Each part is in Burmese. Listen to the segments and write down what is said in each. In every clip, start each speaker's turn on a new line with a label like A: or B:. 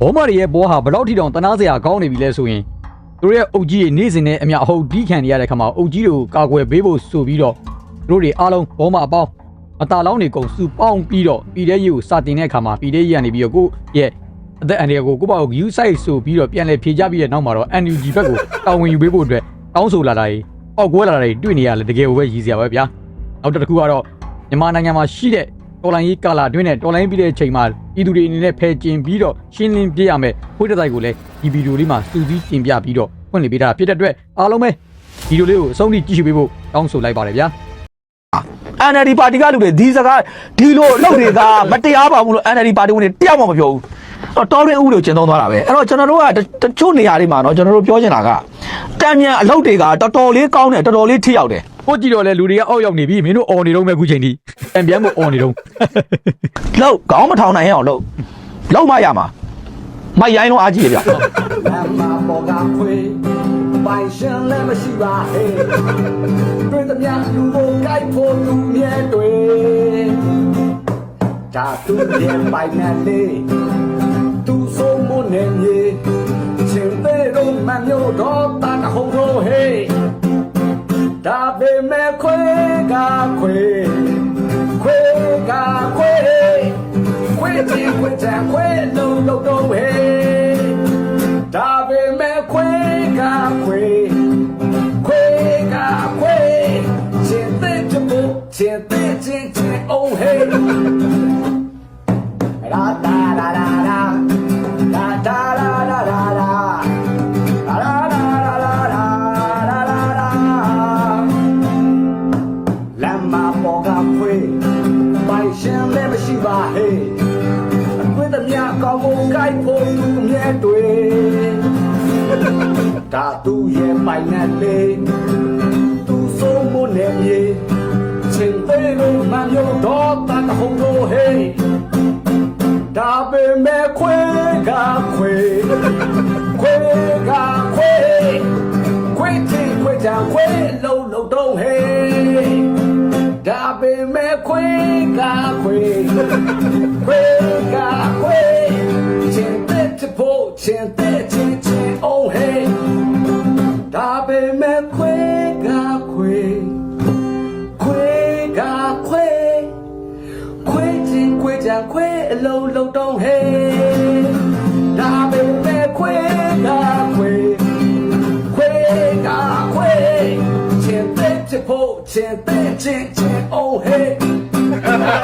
A: ဘောမတွေရဲ့ဘောဟာဘယ်တော့ထိတောင်တနာစရာကောင်းနေပြီလဲဆိုရင်သူတို့ရဲ့အုပ်ကြီးတွေနေ့စဉ်နဲ့အမျှအဟုတ်ဒီခံနေရတဲ့ခါမှာအုပ်ကြီးတွေကိုကာကွယ်ပေးဖို့ဆိုပြီးတော့သူတို့တွေအားလုံးဘောမအပေါင်းအတာလောင်းတွေကုန်စုပေါင်းပြီးတော့ပြည်တဲ့ကြီးကိုစာတင်တဲ့အခါမှာပြည်တဲ့ကြီးကနေပြီးတော့ကိုယ့်ရဲ့အသက်အန္တရာယ်ကိုကိုယ့်ဘာကို view site ဆိုပြီးတော့ပြန်လည်ဖြေကြပြီးတဲ့နောက်မှာတော့ NUG ဘက်ကိုတာဝန်ယူပေးဖို့အတွက်တောင်းဆိုလာတာတွေအောက်ကွဲလာတာတွေတွေ့နေရလေတကယ်ကိုပဲရည်စရာပဲဗျာနောက်တစ်ခုကတော့မြန်မာနိုင်ငံမှာရှိတဲ့ တော်လိုင်းကြီးကာလာအတွင်းနဲ့တော်လိုင်းပြီးတဲ့အချိန်မှာပြည်သူတွေအနေနဲ့ဖယ်ကျင်ပြီးတော့ရှင်းလင်းပြရမယ်ခွေးတစ်တိုက်ကိုလည်းဒီဗီဒီယိုလေးမှာစူးစီးတင်ပြပြီးတော့ဖွင့်လှစ်ပေးတာဖြစ်တဲ့အတွက်အားလုံးပဲဗီဒီယိုလေးကိုအဆုံးထိကြည့်ရှုပေးဖို့တောင်းဆိုလိုက်ပါတယ်ဗျာ
B: NLD ပါတီကလူတွေဒီစကားဒီလိုအလုပ်တွေကမတရားပါဘူးလို့ NLD ပါတီဝင်တွေတယောက်မှမပြောဘူးတော့တော်ရင်ဥပဒေကိုကျင့်သုံးသွားတာပဲအဲ့တော့ကျွန်တော်တို့ကတတချို့နေရာတွေမှာเนาะကျွန်တော်တို့ပြောချင်တာကတံမြန်အလုပ်တွေကတော်တော်လေးကောင်းတယ်တော်တော်လေးထိရောက်တယ်
A: ကိုကြည့်တော့လေလူတွေကအောက်ရောက်နေပြီမင်းတို့អော်နေတော့မဲ့ခုချိန်ထိအံပြန်မို့អော်နေတော့
B: လောက်ခေါင်းမထောင်နိုင်ရအောင်လုပ်လောက်မရမှာမိုက်ရိုင်းလုံးအားကြီးရဗျ
C: လမ်းမပေါ်ကခွေပိုင်ရှင်လည်းမရှိပါဟဲ့တွေ့သမျှလူကိုကြိုက်ဖို့သူမြဲတွေ့ဒါသူရဲ့ပိုင်နဲ့လေသူဆုံးမနေမြေချင်းသေးတော့မမျိုးတော့တာဟုံတော့ဟဲ့ ဒါပေမဲ့ခွေကခွေခွေကခွေခွေချင်းခွေချင်ခွေလုံးလုံးတော့ဟဲ့ဒါပေမဲ့ခွေကခွေခွေကခွေချင်းတဲ့ချဖို့ချင်းတဲ့ချင်းချင်း oh hey ရာ ဒါသူရဲ့ပိုင်နဲ့လေသူဆုံးမနေမြေချင်းသေးလို့မမျိုးတော့တတ်ဟုံတော့ဟေးဒါပေမဲ့ခွေကခွေခွေကခွေခွေချင်းခွေချာခွေလုံးလုံးတော့ဟေးဒါပေမဲ့ခွေကခွေခွေကခွေချင်းတဲ့ချဖို့ချင်းတဲ့ချင်း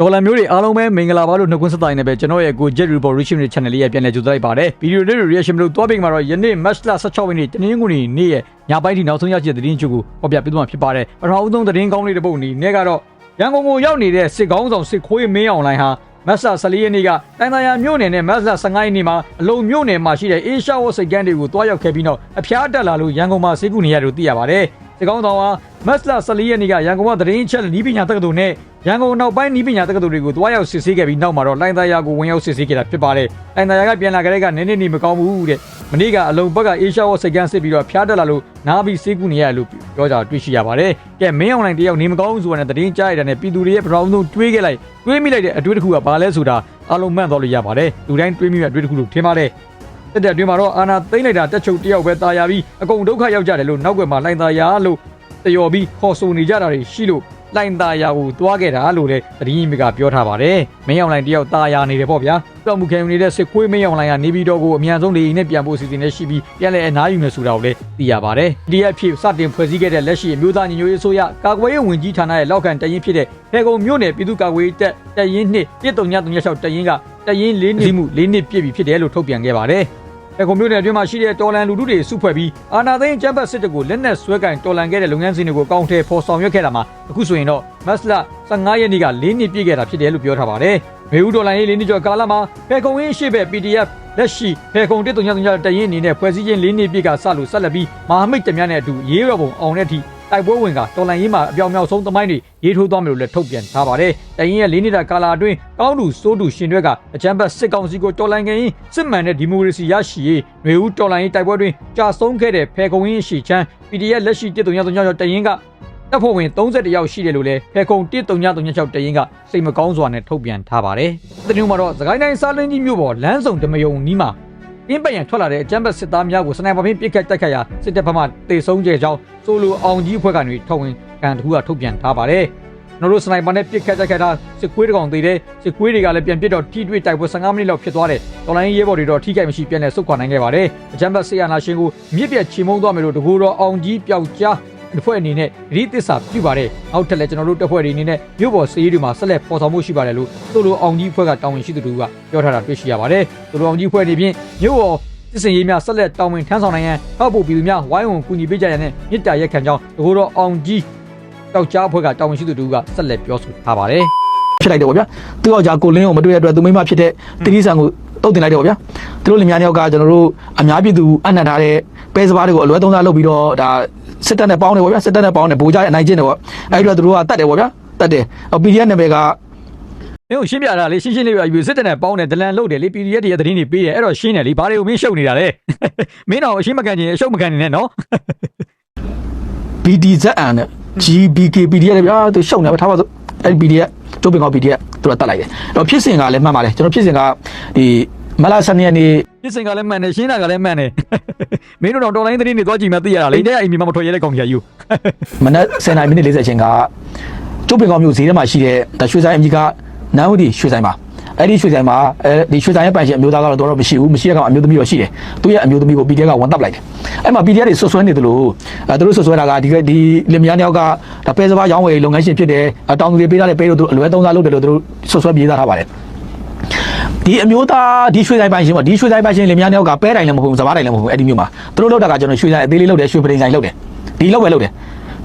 A: ဒေါ်လာမျိုးတွေအားလုံးပဲမင်္ဂလာပါလို့နှုတ်ခွန်းဆက်တိုင်းနဲ့ပဲကျွန်တော်ရဲ့ကို Jet Report Reaction ရဲ့ channel လေးရဲ့ပြန်လည်ကြိုဆိုလိုက်ပါတယ်ဗီဒီယိုလေးတွေ reaction လို့တွားပေးမှာတော့ယနေ့ match လ16ရက်နေ့တနင်္ဂနွေနေ့ရဲ့ညပိုင်းထိနောက်ဆုံးရရှိတဲ့သတင်းချုပ်ကိုဟောပြပေးသွားမှာဖြစ်ပါတယ်ပထမဦးဆုံးသတင်းကောင်းလေးတစ်ပုဒ်အနေနဲ့ကတော့ရန်ကုန်ကိုရောက်နေတဲ့စစ်ကောင်းဆောင်စစ်ခွေးမင်းအောင်လိုင်းဟာမတ်လ14ရက်နေ့ကတိုင်းသားရမြို့နယ်နဲ့မတ်လ15ရက်နေ့မှာအလုံမြို့နယ်မှာရှိတဲ့အေရှာဝတ်စိတ်ကန်းတွေကိုတွားရောက်ခဲ့ပြီးနောက်အဖျားတက်လာလို့ရန်ကုန်မှာစေကူနေရတယ်လို့သိရပါတယ်။ ဒီကောင်းဆောင်ဟာမတ်လ14ရက်နေ့ကရန်ကုန်ကသတင်းချက်နီးပညာတက္ကသိုလ်နဲ့ရန်ကုန်နောက်ပိုင်းနီးပညာတက္ကသိုလ်တွေကိုတွားရောက်စစ်ဆေးခဲ့ပြီးနောက်မှာတော့လိုင်းသားရကိုဝင်ရောက်စစ်ဆေးခဲ့တာဖြစ်ပါတယ်။လိုင်းသားရကပြန်လာကြတဲ့ကနည်းနည်းနေမကောင်းဘူးတဲ့။မနေ့ကအလုံဘက်ကအေရှာဝတ်စိတ်ကန်းစစ်ပြီးတော့ဖျားတက်လာလို့နားပြီးစေကူနေရတယ်လို့ပြောကြတွေ့ရှိရပါတယ်။ကဲမင်းအွန်လိုင်းတယောက်နေမကောင်းဘူးဆိုတာနဲ့သတင်းကြားရတဲ့နဲ့ပြည်သူတွေရဲ့ပထမဆုံးတွေးခဲ့လိုက်တွေးမိလိုက်တဲ့အတွေ့အကြုံကဘာလဲဆိုတာအလုံးမှန်သွားလို့ရပါတယ်။လူတိုင်းတွေးမိတဲ့အတွေ့အကြုံလို့ထင်ပါတယ်။ တက်တဲ့အတွင်းမှာတော့အာနာသိမ့်လိုက်တာတက်ချုပ်တယောက်ပဲตายရပြီးအကုန်ဒုက္ခရောက်ကြတယ်လို့နောက်ွယ်မှာလိုင်ตายရလို့တယော်ပြီးခေါ်ဆိုနေကြတာတွေရှိလို့လိုင်ตายရကိုတွားခဲ့တာလို့လည်းသတင်းကြီးမကပြောထားပါတယ်မင်းအောင်လိုင်တယောက်ตายရနေတယ်ပေါ့ဗျာတောက်မှုခံနေတဲ့စစ်ခွေးမင်းအောင်လိုင်ကနေပြီးတော့ကိုအမြန်ဆုံးလေနဲ့ပြန်ဖို့အစီအစဉ်နဲ့ရှိပြီးပြန်လဲအနားယူမယ်ဆိုတာကိုလည်းသိရပါတယ်ဒီအဖြစ်စတင်ဖွဲ့စည်းခဲ့တဲ့လက်ရှိအမျိုးသားညီညွတ်ရေးအစိုးရကာကွယ်ရေးဝန်ကြီးဌာနရဲ့လောက်ခံတရင်ဖြစ်တဲ့ဖေကုံမြို့နယ်ပြည်သူ့ကာကွယ်ရေးတပ်တရင်နှစ်13936တရင်ကတရင်၄နှစ်မှု၄နှစ်ပြည့်ပြီဖြစ်တယ်လို့ထုတ်ပြန်ခဲ့ပါတယ် အဲကွန်ပျူတာအတွင်းမှာရှိတဲ့တော်လန်လူထုတွေစုဖွဲ့ပြီးအာနာသိန်းကျန်းဖတ်စစ်တပ်ကိုလက်နက်ဆွဲကင်တော်လန်ခဲ့တဲ့လုပ်ငန်းစဉ်တွေကိုအကောင့်ထဲပေါ်ဆောင်ရွက်ခဲ့တာမှာအခုဆိုရင်တော့မတ်လ15ရက်နေ့က၄နှစ်ပြည့်ခဲ့တာဖြစ်တယ်လို့ပြောထားပါတယ်။မေဦးတော်လန်ရေး၄နှစ်ကျော်ကာလမှာဖေကုံရင်းရှိဘက် PDF လက်ရှိဖေကုံ139တရင်အနေနဲ့ဖွဲ့စည်းခြင်း၄နှစ်ပြည့်ကစလို့ဆက်လက်ပြီးမဟာမိတ်တများနဲ့အတူရေးတော်ပုံအောင်တဲ့အထိ တိုက်ပွဲဝင်ကတော်လန်ရေးမှာအပြောင်အမြောက်ဆုံးသမိုင်းတွေရေးထိုးသွားမယ်လို့လည်းထုတ်ပြန်ထားပါတယ်။တရင်ရဲ့လေးနေတာကာလာအတွင်းကောင်းတူစိုးတူရှင်တွေကအချမ်းဘတ်စစ်ကောင်စီကိုတော်လန်ခင်စစ်မှန်တဲ့ဒီမိုကရေစီရရှိရေးຫນွေဦးတော်လန်ရေးတိုက်ပွဲတွင်ကြာဆုံးခဲ့တဲ့ဖေကုံရင်းရှိချမ်း PDF လက်ရှိ139ကျော်တရင်ကတပ်ဖွဲ့ဝင်31ယောက်ရှိတယ်လို့လည်းဖေကုံ13936တရင်ကစိတ်မကောင်းစွာနဲ့ထုတ်ပြန်ထားပါတယ်။ဒီနေ့မှာတော့သခိုင်းတိုင်းစားလင်းကြီးမြို့ပေါ်လမ်းစုံဓမယုံနီးမှာ အင်းပယံထွက်လာတဲ့အကြမ်းဖက်စစ်သားများကိုစနိုက်ပါဖြင့်ပစ်ခတ်တိုက်ခတ်ရာစစ်တပ်ဘက်မှတေဆုံးကြကြောင်းဆိုလိုအောင်ကြီးအဖွဲ့ကနေထုတ်ဝင်ကန်တခုကထုတ်ပြန်ထားပါတယ်။ကျွန်တော်တို့စနိုက်ပါနဲ့ပစ်ခတ်တိုက်ခတ်တာစစ်ကွေးတကောင်သေးတယ်စစ်ကွေးတွေကလည်းပြန်ပစ်တော့ထိတွေ့တိုက်ပွဲ15မိနစ်လောက်ဖြစ်သွားတယ်။တော်လိုင်းရဲဘော်တွေတော့ထိခိုက်မရှိပြန်လဲဆုတ်ခွာနိုင်ခဲ့ပါတယ်။အကြမ်းဖက်စစ်အာဏာရှင်ကိုမြစ်ပြတ်ချေမှုန်းသွားမယ်လို့တကူတော်အောင်ကြီးပျောက်ကြား အဖွဲ့အနေနဲ့ဒီသစ္စာပြုပါတယ်။အောက်ထက်လည်းကျွန်တော်တို့တပ်ဖွဲ့တွေအနေနဲ့မြို့ပေါ်စီးရီးတွေမှာဆက်လက်ပေါ်ဆောင်မှုရှိပါတယ်လို့ဆိုလိုအောင်ကြီးအဖွဲ့ကတာဝန်ရှိသူတို့ကပြောထားတာတွေ့ရှိရပါတယ်။ဆိုလိုအောင်ကြီးအဖွဲ့တွေဖြင့်မြို့ပေါ်စစ်စင်ရေးများဆက်လက်တောင်းပန်ထမ်းဆောင်နိုင်ရန်ထောက်ပို့ပြည်သူများဝိုင်းဝန်းကူညီပေးကြရတဲ့မြစ်တာရက်ခံကြောင်းတကူတော်အောင်ကြီးတောက်ကြားအဖွဲ့ကတာဝန်ရှိသူတို့ကဆက်လက်ပြောဆိုထားပါတယ်။
B: ဖြစ်လိုက်တယ်ပေါ့ဗျာသူ့ယောက်ျားကိုလင်းကိုမတွေ့တဲ့အတွက်သူမိမဖြစ်တဲ့တိရိစ္ဆာန်ကိုတုတ်တင်လိုက်တယ်ပေါ့ဗျာသူတို့လင်မယားယောက်ကကျွန်တော်တို့အများပြည်သူအနံ့ထားတဲ့ပဲစပါးတွေကိုအလွဲသုံးစားလုပ်ပြီးတော့ဒါ စစ်တပ်နဲ့ပေါင်းတယ်ပေါ့ဗျာစစ်တပ်နဲ့ပေါင်းတယ်ဗိုလ်ကြရဲ့အနိုင်ကျင့်တယ်ပေါ့အဲ့ဒီတော့သူတို့ကတတ်တယ်ပေါ့ဗျာတတ်တယ်ဟော PDF နာမည်က
A: မင်းကိုရှင်းပြတာလေရှင်းရှင်းလေးပြယူစစ်တပ်နဲ့ပေါင်းတယ်ဒလန်လုတ်တယ်လေ PDF တွေရဲ့သတင်းတွေပေးတယ်အဲ့တော့ရှင်းတယ်လေဘာတွေကိုမင်းရှုပ်နေတာလဲမင်းတော့အရှင်းမကန်ချင်အရှုပ်မကန်နေနဲ့နော်
B: BDZN နဲ့ GBK PDF တွေဗျာသူရှုံနေပဲထားပါစို့အဲ့ဒီ PDF ကျုပ်ပင်ကော PDF သူတို့တတ်လိုက်တယ်တော့ဖြစ်စဉ်ကလည်းမှတ်ပါတယ်ကျွန်တော်ဖြစ်စဉ်ကဒီ မလာဆန်ရက်နေ့
A: ပြစ်စင်ကလည်းမှန်တယ်ရှင်းတာကလည်းမှန်တယ်မင်းတို့တော့တော်လိုင်းသတင်းတွေသွားကြည့်မှသိရတာလေတဲ့အိမ်မြေမှာမထွက်ရတဲ့ကောင်ကြီးကယူ
B: မနက်10:40မိနစ်40ချင်းကကျုပ်ပင်ကောမျိုးဈေးထဲမှာရှိတဲ့ဒါရွှေဆိုင်အကြီးကနန်းဝတီရွှေဆိုင်မှာအဲ့ဒီရွှေဆိုင်မှာအဲဒီရွှေဆိုင်ရဲ့ပိုင်ရှင်အမျိုးသားကတော့တော့မရှိဘူးမရှိတဲ့ကောင်အမျိုးသမီးတော့ရှိတယ်သူရဲ့အမျိုးသမီးကို PDF ကဝန်တပ်လိုက်တယ်အဲ့မှာ PDF တွေဆွဆွဲနေတယ်လို့အဲသူတို့ဆွဆွဲတာကဒီကဒီလင်မယားနှစ်ယောက်ကဒါပဲစပါးရောင်းဝယ်လုပ်ငန်းရှင်ဖြစ်တယ်အတောင်သူတွေပေးထားတဲ့ပေးလို့သူအလွဲသုံးစားလုပ်တယ်လို့သူတို့ဆွဆွဲပြေးသားထားပါတယ် ဒီအမျိုးသားဒီရွှေဆိုင်ပိုင်ရှင်ပေါ့ဒီရွှေဆိုင်ပိုင်ရှင်လင်မယားနှစ်ယောက်ကပဲတိုင်လည်းမဟုတ်ဘူးစပါးတိုင်လည်းမဟုတ်ဘူးအဲ့ဒီမျိုးမှာသူတို့လောက်တာကကျွန်တော်ရွှေဆိုင်အသေးလေးလောက်တယ်ရွှေပရိန်ဆိုင်လောက်တယ်ဒီလောက်ပဲလောက်တယ်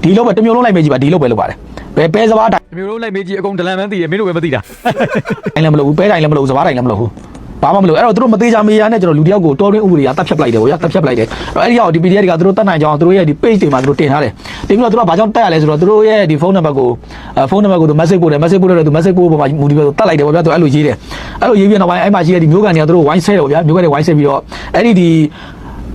B: ဒီလောက်ပဲတစ်မျိုးလုံးလိုက်မေးကြည့်ပါဒီလောက်ပဲလောက်ပါတယ်ဘယ်ပဲစပါးတိုင်
A: ဒီမျိုးလုံးလိုက်မေးကြည့်အကုန်ဒလန်မှန်းသိတယ်မင်းတို့ပဲမသိတာ
B: တိုင်းလည်းမလုပ်ဘူးပဲတိုင်းလည်းမလုပ်ဘူးစပါးတိုင်းလည်းမလုပ်ဘူး ဘာမှမလုပ်အဲ့တော့သူတို့မသေးချာမေးရနဲ့ကျွန်တော်လူတယောက်ကိုတော်တွင်းဥပဒေကတတ်ဖြတ်ပလိုက်တယ်ဗောရတတ်ဖြတ်ပလိုက်တယ်အဲ့ဒီရောက်ဒီ PDF တွေကသူတို့တတ်နိုင်ကြအောင်သူတို့ရဲ့ဒီ page တွေမှာသူတို့တင်ထားတယ်တင်ပြီးတော့သူတို့ကဘာကြောင့်တက်ရလဲဆိုတော့သူတို့ရဲ့ဒီဖုန်းနံပါတ်ကိုဖုန်းနံပါတ်ကိုသူ message ပို့တယ် message ပို့တယ်သူ message ပို့ပေါ်မှာမူဒီပဲတတ်လိုက်တယ်ဗောဗျာသူအဲ့လိုရေးတယ်အဲ့လိုရေးပြီးတော့အဲ့မှာရှိတဲ့ဒီမျိုးကန်တွေကသူတို့ဝိုင်းဆဲတယ်ဗောဗျာမျိုးကန်တွေဝိုင်းဆဲပြီးတော့အဲ့ဒီဒီ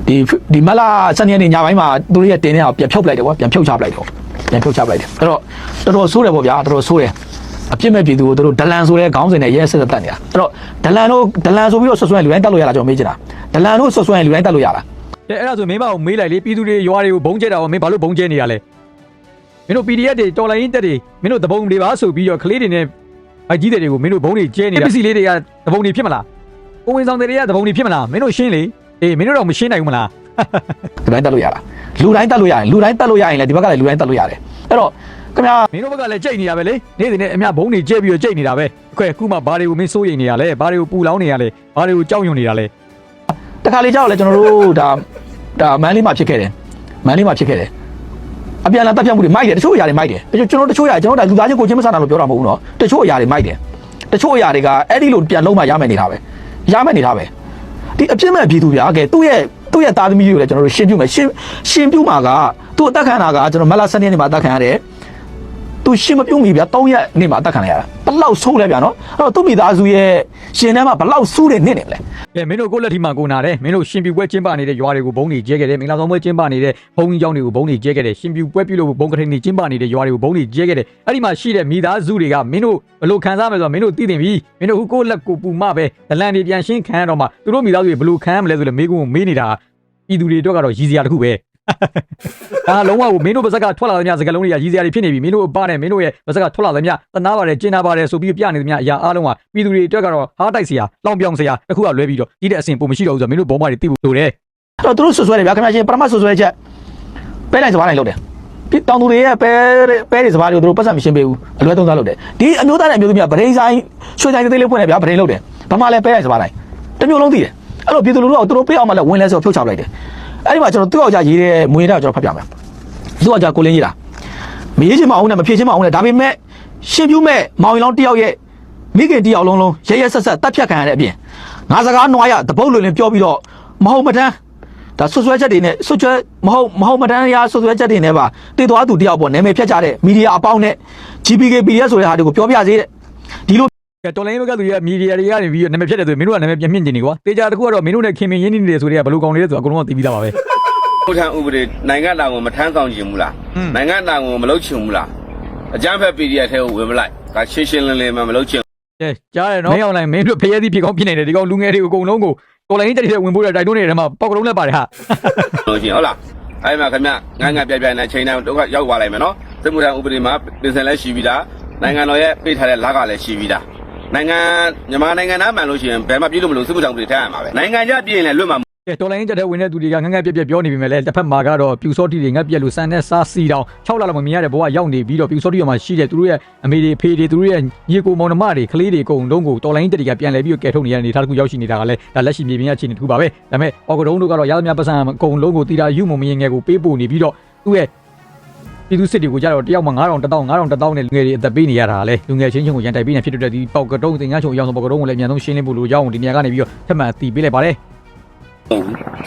B: ဒီဒီမလာစနေနေ့ညပိုင်းမှာသူတို့ရဲ့တင်တဲ့အောင်ပြန်ဖြုတ်ပလိုက်တယ်ဗောပြန်ဖြုတ်ချပလိုက်တယ်ပြန်ဖြုတ်ချပလိုက်တယ်အဲ့တော့တော်တော်ဆိုးတယ်ဗောဗျာတော်တော်ဆိုးတယ် အပြစ်မဲ့ပြည်သူကိုတို့ဒလန်ဆိုတဲ့ခေါင်းစဉ်နဲ့ရဲဆက်သက်တက်နေတာအဲ့တော့ဒလန်တို့ဒလန်ဆိုပြီးတော့ဆွဆွဲလူတိုင်းတက်လို့ရတာကျွန်တော်မေးချင်တာဒလန်တို့ဆွဆွဲလူတိုင်းတက်လို့ရတာ
A: တဲ့အဲ့ဒါဆိုမင်းမကိုမေးလိုက်လေပြည်သူတွေရွာတွေကိုဘုံကျဲတာရောမင်းဘာလို့ဘုံကျဲနေရလဲမင်းတို့ PDF တွေတော်လိုင်းတက်တွေမင်းတို့တပုံတွေပါဆိုပြီးတော့ကလေးတွေနဲ့အကြီးတွေကိုမင်းတို့ဘုံတွေကျဲနေတာပစ္စည်းလေးတွေကတပုံတွေဖြစ်မလားကိုဝင်ဆောင်တွေကတပုံတွေဖြစ်မလားမင်းတို့ရှင်းလေအေးမင်းတို့တော့မရှင်းနိုင်ဘူးမလား
B: လူတိုင်းတက်လို့ရတာလူတိုင်းတက်လို့ရရင်လူတိုင်းတက်လို့ရရင်လည်းဒီဘက်ကလည်းလူတိုင်းတက်လို့ရတယ်အဲ့တော့ ခင်ဗျာ
A: မင်းတို့ဘက်ကလည်းကြိတ်နေတာပဲလေနေ့စဉ်နဲ့အမြဘုံတွေကျဲပြီးတော့ကြိတ်နေတာပဲအခွဲအခုမှဘာတွေကိုမင်းစိုးရိမ်နေရလဲဘာတွေကိုပူလောင်းနေရလဲဘာတွေကိုကြောက်ရွံ့နေတာလဲ
B: တခါလေကြောက်လဲကျွန်တော်တို့ဒါဒါမန်းလေးမှာဖြစ်ခဲ့တယ်မန်းလေးမှာဖြစ်ခဲ့တယ်အပြန်လာတက်ပြတ်မှုတွေမိုက်တယ်တချို့အရာတွေမိုက်တယ်ကျွန်တော်တချို့အရာကျွန်တော်ဒါလူသားချင်းကိုချင်းမဆန်တာလို့ပြောတာမဟုတ်ဘူးနော်တချို့အရာတွေမိုက်တယ်တချို့အရာတွေကအဲ့ဒီလိုပြန်လုံးမှရမယ်နေတာပဲရမယ်နေတာပဲဒီအပြစ်မဲ့ပြည်သူပြားကဲသူ့ရဲ့သူ့ရဲ့သားသမီးတွေကိုလည်းကျွန်တော်တို့ရှင်းပြမယ်ရှင်းရှင်းပြမှာကသူ့အသက်ခံတာကကျွန်တော်မလာစနေနေ့မှာအသက်ခံရတယ် သူရှင်းမပြုံးမိဗျာ၃ရက်နေ့မှာအသက်ခံရတာဘလောက်ဆိုးလဲဗျာနော်အဲ့တော့သူ့မိသားစုရဲ့ရှင်ထဲမှာဘလောက်ဆိုးတဲ့နေ့နေမလဲ
A: ကဲမင်းတို့ကိုယ့်လက်ထိမှာကိုနာတယ်မင်းတို့ရှင်ပြူပွဲကျင်းပနေတဲ့ရွာတွေကိုဘုံတွေကျဲခဲ့တယ်မင်္ဂလာဆောင်ပွဲကျင်းပနေတဲ့ဘုံကြီးကျောင်းတွေကိုဘုံတွေကျဲခဲ့တယ်ရှင်ပြူပွဲပြုလို့ဘုံကထိန်တွေကျင်းပနေတဲ့ရွာတွေကိုဘုံတွေကျဲခဲ့တယ်အဲ့ဒီမှာရှိတဲ့မိသားစုတွေကမင်းတို့ဘလို့ခံစားမယ်ဆိုတော့မင်းတို့သိတင်ပြီမင်းတို့ဟိုကိုယ့်လက်ကိုပူမပဲဒလန်တွေပြန်ရှင်းခံရတော့မှသူတို့မိသားစုတွေဘလို့ခံရမလဲဆိုလေမေးခွန်းကိုမေးနေတာပြည်သူတွေအတွက်ကတော့ရည်စရာတစ်ခုပဲ ဒါလုံးဝကိုမင်းတို့ပါဇက်ကထွက်လာတဲ့ညစကလုံးတွေကရည်စရာတွေဖြစ်နေပြီမင်းတို့အပနဲ့မင်းတို့ရဲ့ပါဇက်ကထွက်လာတဲ့ညသနာပါတယ်ကျင်းနာပါတယ်ဆိုပြီးပြနေတဲ့အရာအားလုံးကပြည်သူတွေအတွက်ကတော့ဟားတိုက်စရာလောင်ပြောင်စရာတစ်ခုကလွဲပြီးတော့ဒီတဲ့အဆင်ပုံမရှိတော့ဘူးဆိုတော့မင်းတို့ဘောမတွေသိဖို့လိုတယ်
B: အဲ့တော့သူတို့ဆွဆွဲတယ်ဗျာခင်ဗျာရှင်ပရမတ်ဆွဆွဲချက်ပဲလိုက်စပါးလိုက်လုပ်တယ်ပြီးတောင်သူတွေရဲ့ပဲပဲတွေစပါးတွေကိုသူတို့ပတ်စံမရှင်းပေးဘူးအလွဲသုံးစားလုပ်တယ်ဒီအမျိုးသားနဲ့အမျိုးသမီးကဗရိန်ဆိုင်ရွှေဆိုင်သေးသေးလေးဖွင့်တယ်ဗျာဗရိန်လုပ်တယ်ဘာမှလည်းပဲလိုက်စပါးလိုက်တစ်မျိုးလုံးသိတယ်အဲ့တော့ပြည်သူလူထုကသူတို့ပေးအောင်မှလည်းဝင်လဲဆိုဖြုတ်ချပလိုက်တယ် အဲ့ဒီမှာကျွန်တော်သူ့အောင်ကြရေးတဲ့မွေးတဲ့ကျွန်တော်ဖတ်ပြမယ်သူ့အောင်ကြကိုလင်းရေးတာမရေးချင်မအောင်နဲ့မဖြေချင်မအောင်နဲ့ဒါပေမဲ့ရှင်းပြမဲ့မောင်ရင်လောင်းတယောက်ရဲ့မိခင်တယောက်လုံးလုံးရဲရဲဆက်ဆက်တတ်ဖြတ်ခံရတဲ့အပြင်ငါစကားနွားရတပုတ်လွင်လင်ပြောပြီးတော့မဟုတ်မတန်းဒါဆွဆွဲချက်တွေနဲ့ဆွဆွဲမဟုတ်မဟုတ်မတန်းရဆွဆွဲချက်တွေနဲ့ပါတည်သွားသူတယောက်ပေါ့နာမည်ဖြတ်ကြတဲ့မီဒီယာအပေါင်းနဲ့ GPK PDF ဆိုတဲ့ဟာတွေကိုပြောပြစေတဲ့ဒီလို
A: ကဲတော်လိုင်းဘက်ကသူတွေကမီဒီယာတွေကနေပြီးတော့နာမည်ဖြတ်တယ်ဆိုရင်မင်းတို့ကနာမည်ပြန်မြင့်နေနေကွာတေချာတစ်ခုကတော့မင်းတို့နဲ့ခင်မင်ရင်းနေတယ်ဆိုတဲ့ကဘယ်လိုကောင်းနေလဲဆိုတော့အကုန်လုံးကသိပြီးသားပါပဲ
D: ဥထံဥပဒေနိုင်ငံတော်ကိုမထမ်းဆောင်ခြင်းမူလား
A: อืม
D: နိုင်ငံတော်ကိုမလုပ်ချင်ဘူးလားအကြမ်းဖက် PDF ထဲကိုဝင်မလိုက်ဒါရှင်းရှင်းလင်းလင်းမှမလုပ်ချင်
A: ကဲကြားရနော်မင်းအောင်လိုင်းမင်းတို့ဖျက်သီးဖြစ်ကောင်းဖြစ်နေတယ်ဒီကောင်လူငယ်တွေကိုအကုန်လုံးကိုတော်လိုင်းတက်တဲ့ဝင်ဖို့တိုက်တွန်းနေတဲ့ထဲမှာပေါက်ကလုံးလည်းပါတယ်ဟာ
D: လို့ရှိရင်ဟုတ်လားအဲ့မှာခင်ဗျငန်းငန်းပြပြနဲ့ချိန်တိုင်းဒုက္ခရောက်သွားလိုက်မယ်နော်စစ်မှုထမ်းဥပဒေမှာပြင်ဆင်လဲရှိပြီးသားနိုင်ငံတော်ရဲ့ပေးထားတဲ့လက်ကလည်းရှိပြီးသား နိုင်ငံမြန်မာနိုင်ငံသားမှန်လို့ရှိရင်ဘယ်မှပြည်လို့မလို့စစ်မှုထမ်းဥပဒေထမ်းရမှာပဲနိုင်ငံခြားပြည်ရင်လည်းလွတ်မှာ
A: ကဲတော်လိုင်းတက်တဲ့ဝင်တဲ့သူတွေကငငယ်ပြက်ပြက်ပြောနေပြီမဲ့လည်းတစ်ဖက်မှာကတော့ပြူစောတိတွေငက်ပြက်လို့စံနဲ့စားစီတောင်6လလောက်မမြင်ရတဲ့ဘဝရောက်နေပြီးတော့ပြူစောတိရမှာရှိတဲ့သူတို့ရဲ့အမေတွေဖေတွေသူတို့ရဲ့ညီကိုမောင်နှမတွေကလေးတွေအကုန်လုံးကိုတော်လိုင်းတက်တွေကပြန်လဲပြီးတော့ကဲထုတ်နေရတဲ့အနေထားတစ်ခုရောက်ရှိနေတာကလည်းဒါလက်ရှိမြေပြင်အခြေအနေတစ်ခုပါပဲဒါပေမဲ့အော်ကတုံးတို့ကတော့ရသမျှပတ်စံအကုန်လုံးကိုတီတာယူမမရင်ငယ်ကိုပေးပို့နေပြီးတော့သူ့ရဲ့ ပြည်သူစစ်တွေကိုကြတော့တယောက်မှ9000 1000 9000 1000နဲ့လူငယ်တွေအသက်ပေးနေရတာလေလူငယ်ချင်းချင်းကိုရန်တိုက်ပေးနေဖြစ်တဲ့ဒီပေါက်ကတုံးတင်ငန်းချုံအရောက်ဆုံးပေါက်ကတုံးကိုလည်းအမြန်ဆုံးရှင်းလင်းဖို့လိုကြောင်းဒီနေရာကနေပြီးတော့ထပ်မံတီးပေးလိုက်ပါတယ်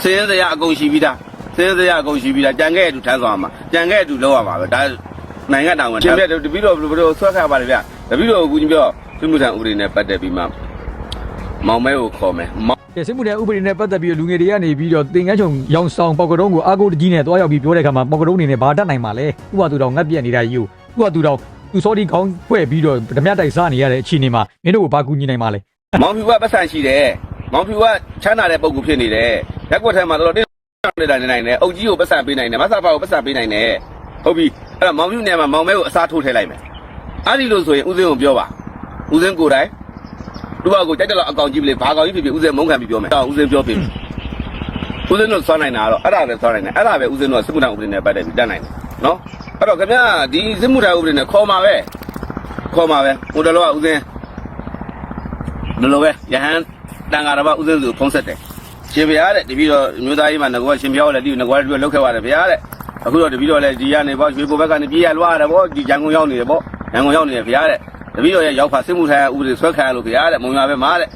D: စင်းစရာအကုန်ရှိပြီးသားစင်းစရာအကုန်ရှိပြီးသားကြံခဲ့အတူထမ်းဆောင်ရမှာကြံခဲ့အတူလုပ်ရမှာပဲဒါနိုင်ငံတော်ဝင်ရှင်ပြတပည့်တော်ဘယ်လိုဆွဲခါပါလဲဗျတပည့်တော်ကကူညီပြောစစ်မှုထမ်းဥပဒေနဲ့ပတ်သက်ပြီးမှ မောင်မဲကိုခေါ်မယ်မောင်
A: ကဲစစ်မှုထမ်းဥပဒေနဲ့ပတ်သက်ပြီးတော့လူငယ်တွေကနေပြီးတော့တင်ငန်းချုံရောင်ဆောင်ပေါက်ကတုံးကိုအာကိုတကြီးနဲ့တွားရောက်ပြီးပြောတဲ့အခါမှာပေါက်ကတုံးအနေနဲ့ဘာတတ်နိုင်မှာလဲဥပသူတော်ငတ်ပြက်နေတာကြီးကိုဥပသူတော်သူစောဒီခေါင်းဖွဲ့ပြီးတော့ဓမြတိုက်စားနေရတဲ့အခြေအနေမှာမင်းတို့ကိုဘာကူညီနိုင်မှာလဲ
D: မောင်ဖြူကပတ်စံရှိတယ်မောင်ဖြူကချမ်းသာတဲ့ပုံကူဖြစ်နေတယ်ရက်ကွက်ထဲမှာတော့တင်းနေတာနေနိုင်တယ်အုတ်ကြီးကိုပတ်စံပေးနိုင်တယ်မဆာဖာကိုပတ်စံပေးနိုင်တယ်ဟုတ်ပြီအဲ့ဒါမောင်ဖြူနေရာမှာမောင်မဲကိုအစားထိုးထည့်လိုက်မယ်အဲ့ဒီလို့ဆိုရင်ဦးစင်းကိုပြောပါဦးစင်းကိုယ်တိုင် သူ့ဘာကိုကြိုက်တယ်လို့အကောင်ကြီးပလေဘာကောင်ကြီးဖြစ်ဖြစ်ဦးစင်းမုန်းခံပြီးပြောမယ်အဲ့ဦးစင်းပြောပြီဦးစင်းတို့စွမ်းနိုင်တာကတော့အဲ့ဒါပဲစွမ်းနိုင်တယ်အဲ့ဒါပဲဦးစင်းတို့ကစစ်မှုထမ်းဥပဒေနဲ့ပတ်သက်ပြီးတတ်နိုင်တယ်နော်အဲ့တော့ခင်ဗျာဒီစစ်မှုထမ်းဥပဒေနဲ့ခေါ်မှာပဲခေါ်မှာပဲဟိုတလောကဦးစင်းဘယ်လိုပဲယဟန်တန်ဃာတော်ဥစဉ်စုဖုံးဆက်တယ်ရှင်ဗျာတဲ့တပည့်တော်မျိုးသားကြီးမှာငကွာရှင်ပြောလည်းဒီငကွာတပည့်လောက်ခဲ့ပါတယ်ဗျာတဲ့အခုတော့တပည့်တော်လည်းဒီကနေပေါ့ရွှေကိုဘက်ကနေပြေးရလွားရတယ်ပေါ့ဒီရန်ကုန်ရောက်နေတယ်ပေါ့ရန်ကုန်ရောက်နေတယ်ဗျာတဲ့ တပည့်တော်ရဲ့ရောက်ဖာစစ်မှုထိုင်ဥပဒေဆွဲခံရလို့ဗျာတဲ့မုံရွာပဲမားတဲ့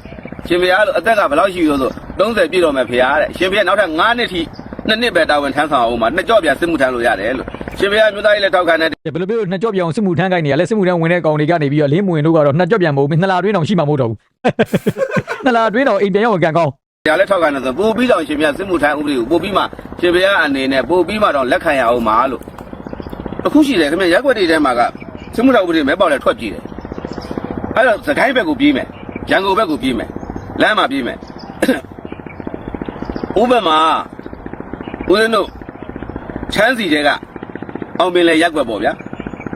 D: ရှင်ဗျာလို့အသက်ကဘယ်လောက်ရှိရောဆို30ပြည့်တော်မယ်ဗျာတဲ့ရှင်ဗျာနောက်ထပ်9နှစ်ထိနှစ်နှစ်ပဲတာဝန်ထမ်းဆောင်အောင်မှာနှစ်ကြော့ပြန်စစ်မှုထမ်းလို့ရတယ်လို့ရှင်ဗျာမျိုးသားကြီးလည်းထောက်ခံတယ်
A: ဘယ်လိုပြောနှစ်ကြော့ပြောင်စစ်မှုထမ်းကိုင်းနေရလဲစစ်မှုထမ်းဝင်တဲ့ကောင်တွေကနေပြီးတော့လင်းမဝင်တို့ကတော့နှစ်ကြော့ပြန်မဟုတ်ဘူးနှစ်လာတွင်းအောင်ရှိမှာမဟုတ်တော့ဘူးနှစ်လာတွင်းတော့အိမ်ပြန်ရောက်ကန်ကောင်း။
D: ဒါလည်းထောက်ခံတယ်ဆိုပို့ပြီးတော့ရှင်ပြစစ်မှုထမ်းဥပဒေကိုပို့ပြီးမှရှင်ပြအနေနဲ့ပို့ပြီးမှတော့လက်ခံရအောင်ပါလို့အခုရှိတယ်ခင်ဗျရက်ွက်တွေထဲမှာကစစ်မှုထမ်းဥပဒေမဲပေါက်လဲထွက်ကြည့်တယ်။ အဲ့တော့စကိုင်းဘက်ကိုပြေးမယ်။ရန်ကုန်ဘက်ကိုပြေးမယ်။လမ်းမှာပြေးမယ်။ဥပမာဦးဇင်းတို့ချမ်းစီတဲကအောင်ပင်လေရက်ွက်ပေါ့ဗျာ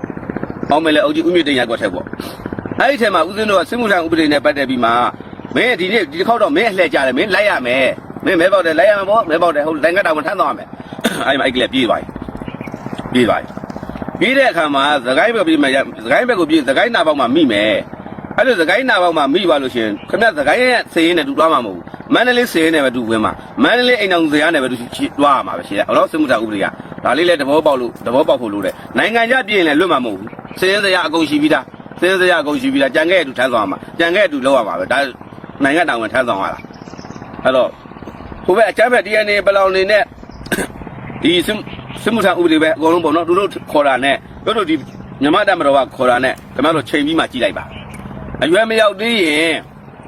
D: ။အောင်ပင်လေအုပ်ကြီးဦးမြင့်တင်ရက်ွက်ထဲပေါ့။အဲ့ဒီထဲမှာဦးဇင်းတို့ကစစ်မှုထမ်းဥပဒေနဲ့ပတ်သက်ပြီးမှမင်းဒီနေ့ဒီတစ်ခေါက်တော့မင်းအလှည့်ကြတယ်မင်းလိုက်ရမယ်မင်းမဲပေါက်တယ်လိုက်ရမှာပေါ့မဲပေါက်တယ်ဟုတ်နိုင်ငံတော်မှာထမ်းသွားမယ်အဲ့မှာအဲ့ကလေးပြေးသွားပြီပြေးသွားပြီပြေးတဲ့အခါမှာသခိုင်းဘက်ပြေးမယ်သခိုင်းဘက်ကိုပြေးသခိုင်းနာပေါက်မှာမိမယ် အဲ့လိုသခိုင်းနာပေါက်မှာမိပါလို့ရှင်ခင်ဗျသခိုင်းရဲ့စေရင်နဲ့တူသွားမှာမဟုတ်ဘူးမန္တလေးစေရင်နဲ့ပဲတူဝင်မှာမန္တလေးအိမ်တော်ဇရာနဲ့ပဲတူသွားရမှာပဲရှင်ဟုတ်လားစစ်မှုထမ်းဥပဒေကဒါလေးလည်းသဘောပေါက်လို့သဘောပေါက်ဖို့လိုတယ်နိုင်ငံခြားပြည်ရင်လည်းလွတ်မှာမဟုတ်ဘူးစေရင်ဇရာအကုန်ရှိပြီးသားစေရင်ဇရာအကုန်ရှိပြီးသားကြံခဲ့အတူထမ်းသွားမှာကြံခဲ့အတူလောက်ရမှာပဲဒါနိုင်ငံတော်ဝင်ထမ်းဆောင်ရတာအဲ့တော့ဟိုဘက်အချမ်းဘက် DNA ဘလောင်နေနဲ့ဒီစစ်စစ်မှုထမ်းဥပဒေပဲအကုန်လုံးပေါ့နော်သူတို့ခေါ်တာနဲ့တို့တို့ဒီညမတက်မတော်ကခေါ်တာနဲ့ခင်ဗျားတို့ချိန်ပြီးမှကြည့်လိုက်ပါ အရွယ်မရောက်သေးရင်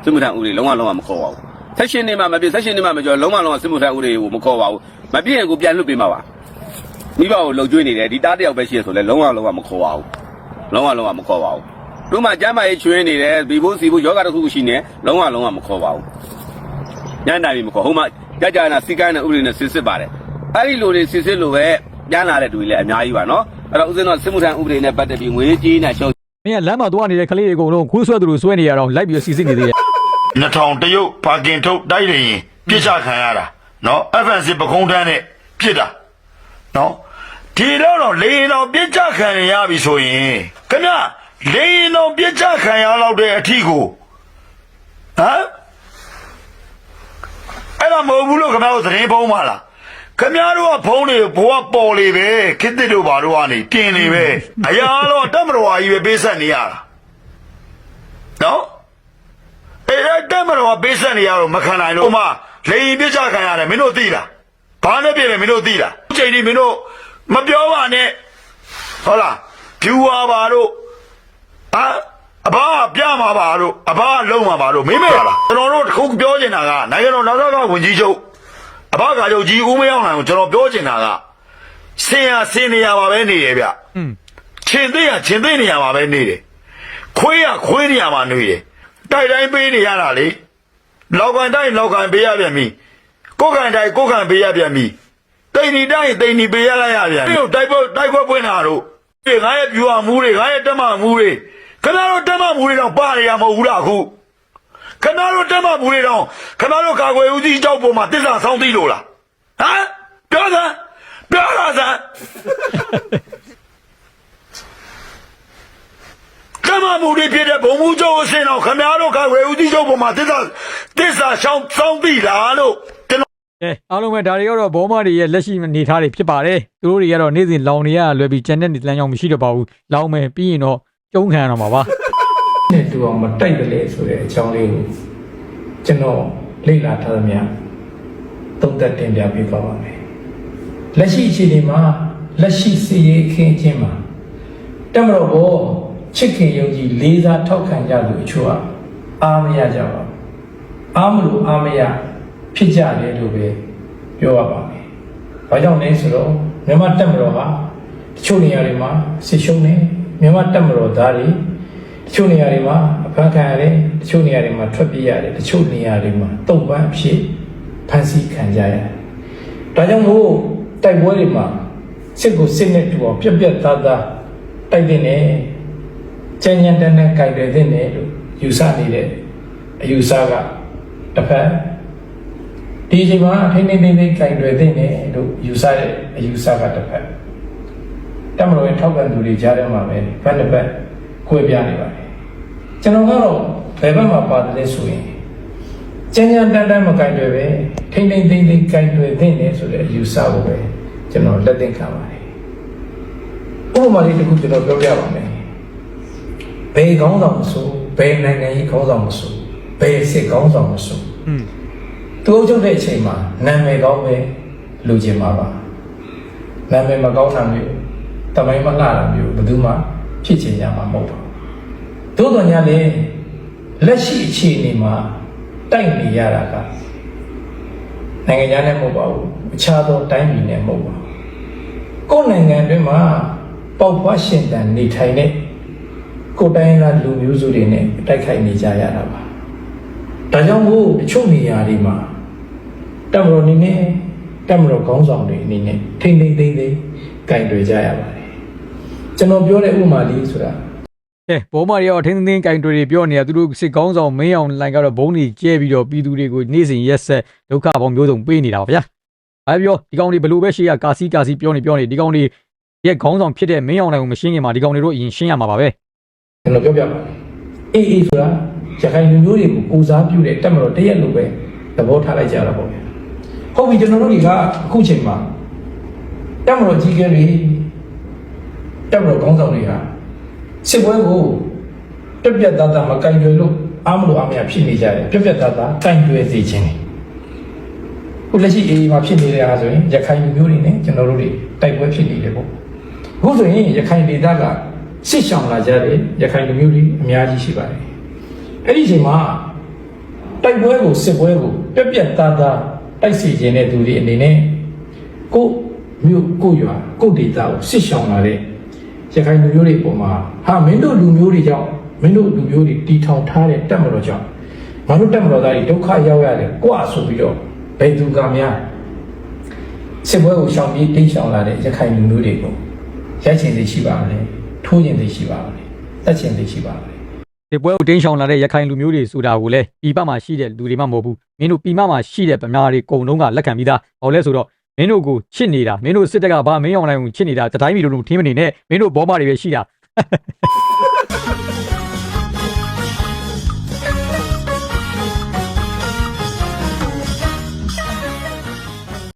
D: စစ်မှုထမ်းဥပဒေလုံးဝလုံးဝမခေါ်ပါဘူးဆက်ရှင်နေမှမပြည့်ဆက်ရှင်နေမှမကျော်လုံးဝလုံးဝစစ်မှုထမ်းဥပဒေကိုမခေါ်ပါဘူးမပြည့်ရင်ကိုပြန်လွတ်ပေးမှာပါမိဘကိုလှုပ်ကျွေးနေတယ်ဒီတားတယောက်ပဲရှိရဆိုလဲလုံးဝလုံးဝမခေါ်ပါဘူးလုံးဝလုံးဝမခေါ်ပါဘူးတို့မှကျမ်းမာရေးချွေးနေတယ်ဘီဖို့စီဖို့ယောဂတစ်ခုခုရှိနေလုံးဝလုံးဝမခေါ်ပါဘူးညံ့နိုင်ပြီမခေါ်ဟိုမှကြကြနာစီကိုင်းတဲ့ဥပဒေနဲ့စစ်စစ်ပါတယ်အဲ့ဒီလိုတွေစစ်စစ်လိုပဲပြန်လာတဲ့တူကြီးလည်းအများကြီးပါနော်အဲ့တော့ဥစဉ်တော့စစ်မှုထမ်းဥပဒေနဲ့ပတ်သက်ပြီးငွေကြေးနဲ့ရှုံး
A: မင်းကလမ်းမှာသွားနေတဲ့ကလေးတွေအကုန်လုံးခွေးဆွဲသူလိုဆွဲနေရတော့လိုက်ပြီးစီစစ်နေသေးတယ်
E: 2000တရုတ်ပါကင်ထုတ်တိုက်နေရင်ပြစ်ချခံရတာနော် FNC ပကုံးတန်းနဲ့ပြစ်တာနော်ဒီတော့တော့လေရင်တော်ပြစ်ချခံရပြီဆိုရင်ခင်ဗျလေရင်တော်ပြစ်ချခံရလောက်တဲ့အထီကိုဟမ်အဲ့ဒါမဟုတ်ဘူးလို့ခင်ဗျားတို့သတင်းဖုံးပါလား ခင်ဗျားတို့ကဖုံးနေဘဝပေါ်လေပဲခစ်တစ်တို့ဘာတို့ကနေပြင်နေပဲအရာတော့တက်မတော်ကြီးပဲပေးဆက်နေရတာနော်အဲ့ဒါတက်မတော်ပေးဆက်နေရတော့မခံနိုင်လို့ဟိုမှာလေရင်ပြစ်ချခံရတယ်မင်းတို့သိလားဘာနဲ့ပြင်လဲမင်းတို့သိလားအချိန်ကြီးမင်းတို့မပြောပါနဲ့ဟုတ်လားဖြူဝါပါတို့ဟာအဘကပြမှာပါတို့အဘကလုံးမှာပါတို့မင်းမေ့ပါလားကျွန်တော်တို့တစ်ခုပြောချင်တာကနိုင်ငံတော်နောက်တော့ဝင်ကြီးချုပ် အဘကချုပ်ကြီးဦးမရောက်နိုင်ကိုကျွန်တော်ပြောချင်တာကဆင်ရဆင်နေရပါပဲနေတယ်ဗျ
A: อืม
E: ချင်းသိရချင်းသိနေရမှာပဲနေတယ်ခွေးရခွေးနေရမှာနေတယ်တိုက်တိုင်းပေးနေရတာလေလောက်ကန်တိုင်းလောက်ကန်ပေးရပြန်ပြီကိုယ်ကန်တိုင်းကိုယ်ကန်ပေးရပြန်ပြီတိန်နီတိုင်းတိန်နီပေးရလိုက်ရပြန်ပြီတိုက်ပွဲတိုက်ပွဲပွင့်တာတို့ဒီငါရဲ့ပြူအောင်မူတွေငါရဲ့တက်မမူတွေခင်ဗျားတို့တက်မမူတွေတော့ပါရရမဟုတ်ဘူးလားအခု ခင်ဗျားတို့တက်မမူတွေတော့ခင်ဗျားတို့ကာကွယ်ဦးစီးကြောက်ပေါ်မှာတစ္ဆာဆောင်းသိလို့လားဟမ်ပြောစမ်းပြောတာစမ်းကမ္မမူတွေဖြစ်တဲ့ဘုံမူချုပ်အစင်တော့ခမည်းတော်ကဝေဦးတိချုပ်ပေါ်မှာတစ္ဆာတစ္ဆာရှောင်းစောင်းပြီလားလို့ကျွန်တော်
A: ကဲအားလုံးပဲဒါတွေကတော့ဘောမတွေရဲ့လက်ရှိအနေထားတွေဖြစ်ပါတယ်သူတို့တွေကတော့နေ့စဉ်လောင်နေရလွယ်ပြီးကျန်တဲ့နေလမ်းကြောင်းမရှိတော့ပါဘူးလောင်မယ်ပြီးရင်တော့ကျုံးခံရတော့မှာပါ
F: နဲ့တူအောင်မတိုက်တယ်လေဆိုတဲ့အကြောင်းလေးကိုကျွန်တော်လေ့လာထားသမျှသုံးသပ်တင်ပြပေးပါပါမယ်။လက်ရှိအခြေအနေမှာလက်ရှိစီရေးအခင်းအကျင်းမှာတက်မတော်ဘောချစ်ခင်ယုံကြည်လေးစားထောက်ခံကြသူအချို့ကအားမရကြပါဘူး။အားမလို့အားမရဖြစ်ကြတယ်လို့ပဲပြောရပါမယ်။ဘာကြောင့်လဲဆိုတော့မြန်မာတက်မတော်ဟာတချို့နေရာတွေမှာဆစ်ရှုံးနေမြန်မာတက်မတော်သားတွေတ ချို့နေရာတွေမှာအဖမ်းခံရတယ်တချို့နေရာတွေမှာထွက်ပြေးရတယ်တချို့နေရာတွေမှာတုံ့ပန်းအဖြစ်ဖမ်းဆီးခံကြရတယ်။ဒါကြောင့်မို့တိုက်ပွဲတွေမှာစစ်ကိုစစ်နဲ့တူအောင်ပြက်ပြက်သားသားတိုက်တဲ့နဲ့ကြမ်းကြမ်းတမ်းတမ်းကြိုက်တယ်တဲ့နဲ့လို့ယူဆနေတဲ့အယူဆကတစ်ဖက်ဒီအချိန်မှာထိန်းထိန်းသိမ်းသိမ်းကြိုက်တယ်တဲ့နဲ့လို့ယူဆတဲ့အယူဆကတစ်ဖက်တမတော်ရဲ့ထောက်ခံသူတွေကြားထဲမှာပဲဘက်တစ်ဖက်ကွဲပြားနေပါတယ် ကျွန်တော်ကတော့ဘယ်ဘက်မှာပါတယ်လဲဆိုရင်ကျန်းကျန်းတန်းတန်းမကင်တွေပဲထိမ့်ထိမ့်သိမ့်သိမ့်ကင်တွေသိနေဆိုတဲ့အယူဆကိုပဲကျွန်တော်လက်သင့်ခံပါတယ်ဥပမာလေးတစ်ခုကျွန်တော်ပြောပြပါမယ်ဘယ်ကောင်းဆောင်မဆိုဘယ်နိုင်ငံရေးကောင်းဆောင်မဆိုဘယ်စစ်ကောင်းဆောင်မဆို
A: อืม
F: သူအုပ်ချုပ်တဲ့အချိန်မှာနာမည်ကောင်းပဲလူကျင်ပါပါနာမည်မကောင်းတာမျိုးတမိုင်းမလှတာမျိုးဘယ်သူမှဖြစ်ချင်ကြမှာမဟုတ်ပါဘူး သို့တော်ညာလေလက်ရှိအခြေအနေမှာတိုက်နေရတာကနိုင်ငံခြားနဲ့မဟုတ်ပါဘူးအခြားသောတိုင်းပြည်နဲ့မဟုတ်ပါဘူးကိုယ်နိုင်ငံအတွင်းမှာပေါက်ဖွားရှင်တန်နေထိုင်တဲ့ကိုယ်တိုင်းသားလူမျိုးစုတွေနဲ့တိုက်ခိုက်နေကြရတာပါဒါကြောင့်မို့တချို့နေရာတွေမှာတက်မတော်နေနဲ့တက်မတော်ခေါင်းဆောင်တွေအနေနဲ့ထိမ့်ထိမ့်သိမ့်သိမ့်ကင်တွေကြရပါတယ်ကျွန်တော်ပြောတဲ့ဥမာလေးဆိုတာ
A: ကဲဘောမတွေရောထင်းထင်းကင်တွေပြောနေတာသူတို့စစ်ကောင်းဆောင်မင်းအောင်လိုင်ကတော့ဘုံတွေကျဲပြီးတော့ပြည်သူတွေကိုနေ့စဉ်ရက်ဆက်ဒုက္ခပေါင်းမျိုးစုံပေးနေတာပါဗျာ။ဘာပြောဒီကောင်တွေဘလို့ပဲရှိရကာစီကာစီပြောနေပြောနေဒီကောင်တွေရဲ့ခေါင်းဆောင်ဖြစ်တဲ့မင်းအောင်လိုင်ကိုမရှင်းခင်မှာဒီကောင်တွေတို့အရင်ရှင်းရမှာပါပဲ
F: ကျွန်တော်ပြောပြပါမယ်အေးအေးဆိုတာရခိုင်လူမျိုးတွေကိုပူစားပြုတဲ့တက်မတော်တရက်လိုပဲသဘောထားလိုက်ကြတာပေါ့ဗျာဟုတ်ပြီကျွန်တော်တို့တွေကအခုချိန်မှာတက်မတော်ကြီးကဲတွေတက်မတော်ခေါင်းဆောင်တွေဟာ စစ်ပွဲကိုပြက်ပြက်သားသားမကင်ကြွယ်လို့အားမလို့အားမရဖြစ်နေကြတယ်ပြက်ပြက်သားသားကင်ကြွယ်စေခြင်းတယ်ခုလက်ရှိအေးမှာဖြစ်နေတဲ့အားဆိုရင်ရခိုင်လူမျိုးတွေနဲ့ကျွန်တော်တို့တွေတိုက်ပွဲဖြစ်နေတယ်ပေါ့အခုဆိုရင်ရခိုင်ဒေသကစစ်ဆောင်လာကြတယ်ရခိုင်လူမျိုးတွေအများကြီးရှိပါတယ်အဲ့ဒီအချိန်မှာတိုက်ပွဲကိုစစ်ပွဲကိုပြက်ပြက်သားသားတိုက်စီခြင်းတဲ့သူတွေအနေနဲ့ကိုယ့်မြို့ကိုယ့်ရွာကိုယ့်ဒေသကိုစစ်ဆောင်လာတဲ့ ရခိုင်လူမျိုးတွေပုံမှာဟာမင်းတို့လူမျိုးတွေကြောင့်မင်းတို့လူမျိုးတွေတီထောင်ထားတဲ့တက်မတော်ကြောင့်ငါတို့တက်မတော်သားတွေဒုက္ခရောက်ရတယ်ကြွဆိုပြီးတော့ဘယ်သူကများစစ်ပွဲကိုရှောင်ပြီးတိတ်ရှောင်လာတဲ့ရခိုင်လူမျိုးတွေကိုရိုက်ချင်သိရှိပါမလဲထိုးချင်သိရှိပါမလဲတက်ချင်သိရှိပါမလဲ။
A: ဒီပွဲကိုတင်းရှောင်လာတဲ့ရခိုင်လူမျိုးတွေဆိုတာကိုလည်းပြည်ပမှာရှိတဲ့လူတွေမှမဟုတ်ဘူး။မင်းတို့ပြည်မမှာရှိတဲ့ဗမာတွေကုံတုံးကလက်ခံပြီးသား။ဟောလဲဆိုတော့ မင်းတို့ကိုချစ်နေတာမင်းတို့စစ်တပ်ကဘာမင်းအောင်လိုင်ကိုချစ်နေတာတတိုင်းပြည်လုံးလုံးထင်းမနေနဲ့မင်းတို့ဘောမတွေပဲရှိတာ